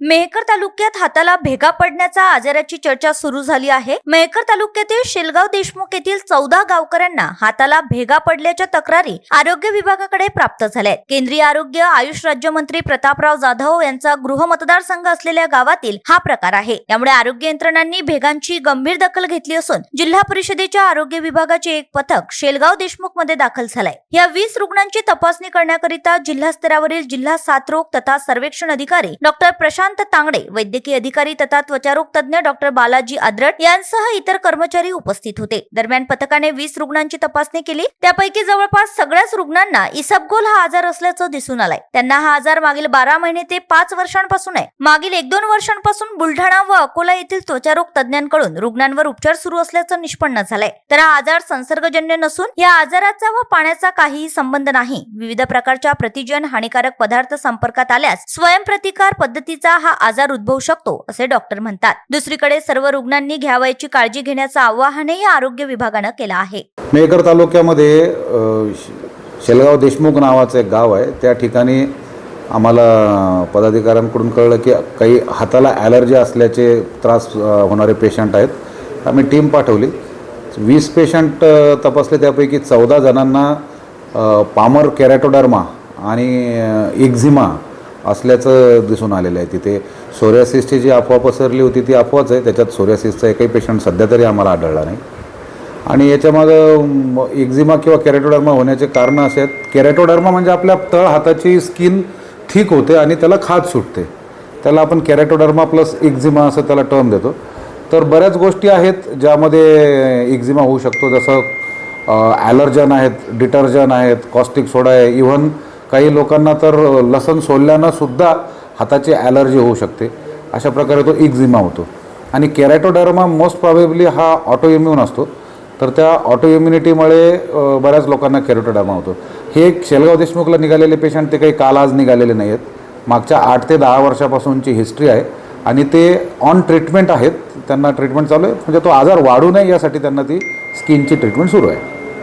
मेहकर तालुक्यात हाताला भेगा पडण्याचा आजाराची चर्चा सुरू झाली आहे. मेहकर तालुक्यातील शेलगाव देशमुख येथील चौदा गावकऱ्यांना हाताला भेगा पडल्याच्या तक्रारी आरोग्य विभागाकडे प्राप्त झाल्या आहेत. केंद्रीय आरोग्य आयुष राज्यमंत्री प्रतापराव जाधव यांचा गृह मतदारसंघ असलेल्या गावातील हा प्रकार आहे. त्यामुळे आरोग्य यंत्रणांनी भेगांची गंभीर दखल घेतली असून जिल्हा परिषदेच्या आरोग्य विभागाचे एक पथक शेलगाव देशमुखमध्ये दाखल झालंय. या वीस रुग्णांची तपासणी करण्याकरिता जिल्हा स्तरावरील जिल्हा साथरोग तथा सर्वेक्षण अधिकारी डॉक्टर प्रशांत तांगडे वैद्यकीय अधिकारी तथा त्वचारोग तज्ञ डॉक्टर बालाजी आद्रट यांसह इतर कर्मचारी उपस्थित होते. दरम्यान पथकाने वीस रुग्णांची तपासणी केली. त्यापैकी जवळपास सगळ्याच रुग्णांना इसबगोल हा आजार असल्याचं दिसून आलाय. त्यांना हा आजार मागील बारा महिने ते पाच वर्षांपासून आहे. मागील एक दोन वर्षांपासून बुलढाणा व अकोला येथील त्वचारोग तज्ञांकडून रुग्णांवर उपचार सुरू असल्याचं निष्पन्न झालंय. तर हा आजार संसर्गजन्य नसून या आजाराचा व पाण्याचा काहीही संबंध नाही. विविध प्रकारच्या प्रतिजन हानिकारक पदार्थ संपर्कात आल्यास स्वयंप्रतिकार पद्धतीचा हा आजार उद्भवू शकतो असे डॉक्टर म्हणतात. दुसरीकडे सर्व रुग्णांनी घ्यावयाची काळजी घेण्याचं आवाहनही आरोग्य विभागानं केलं आहे. मेहकर तालुक्यामध्ये श- शेलगाव देशमुख नावाचं एक गाव आहे. त्या ठिकाणी आम्हाला पदाधिकाऱ्यांकडून कळलं की काही हाताला ॲलर्जी असल्याचे त्रास होणारे पेशंट आहेत. आम्ही टीम पाठवली. वीस पेशंट तपासले. त्यापैकी चौदा जणांना पामर कॅरेटोडर्मा आणि एक्झिमा असल्याचं दिसून आलेलं आहे. तिथे सोर्यासिसची जी अफवा पसरली होती ती अफवाच आहे. त्याच्यात सोरियासिसचा एकही पेशंट सध्या तरी आम्हाला आढळला नाही. आणि याच्यामागं एक्झिमा किंवा कॅरेटोडर्मा होण्याचे कारणं असे आहेत. कॅरेटोडर्मा म्हणजे आपल्या तळ हाताची स्किन थिक होते आणि त्याला खाज सुटते. त्याला आपण कॅरेटोडर्मा प्लस एक्झिमा असं त्याला टर्म देतो. तर बऱ्याच गोष्टी आहेत ज्यामध्ये एक्झिमा होऊ शकतो. जसं ॲलर्जन आहेत डिटर्जन आहेत कॉस्टिक सोडा आहे. इव्हन काही लोकांना तर लसण सोलल्यानं सुद्धा हाताची ॲलर्जी होऊ शकते. अशा प्रकारे तो इक्झिमा होतो. आणि कॅरॅटोडर्मा मोस्ट प्रॉबेबली हा ऑटो इम्युन असतो. तर त्या ऑटो इम्युनिटीमुळे बऱ्याच लोकांना कॅरॅटोडर्मा होतो. हे एक शेलगाव देशमुखला निघालेले पेशंट ते काही काल आज निघालेले नाही आहेत मागच्या आठ ते दहा वर्षापासूनची हिस्ट्री आहे. आणि ते ऑन ट्रीटमेंट आहेत. त्यांना ट्रीटमेंट चालू आहे. म्हणजे तो आजार वाढू नये यासाठी त्यांना ती स्किनची ट्रीटमेंट सुरू आहे.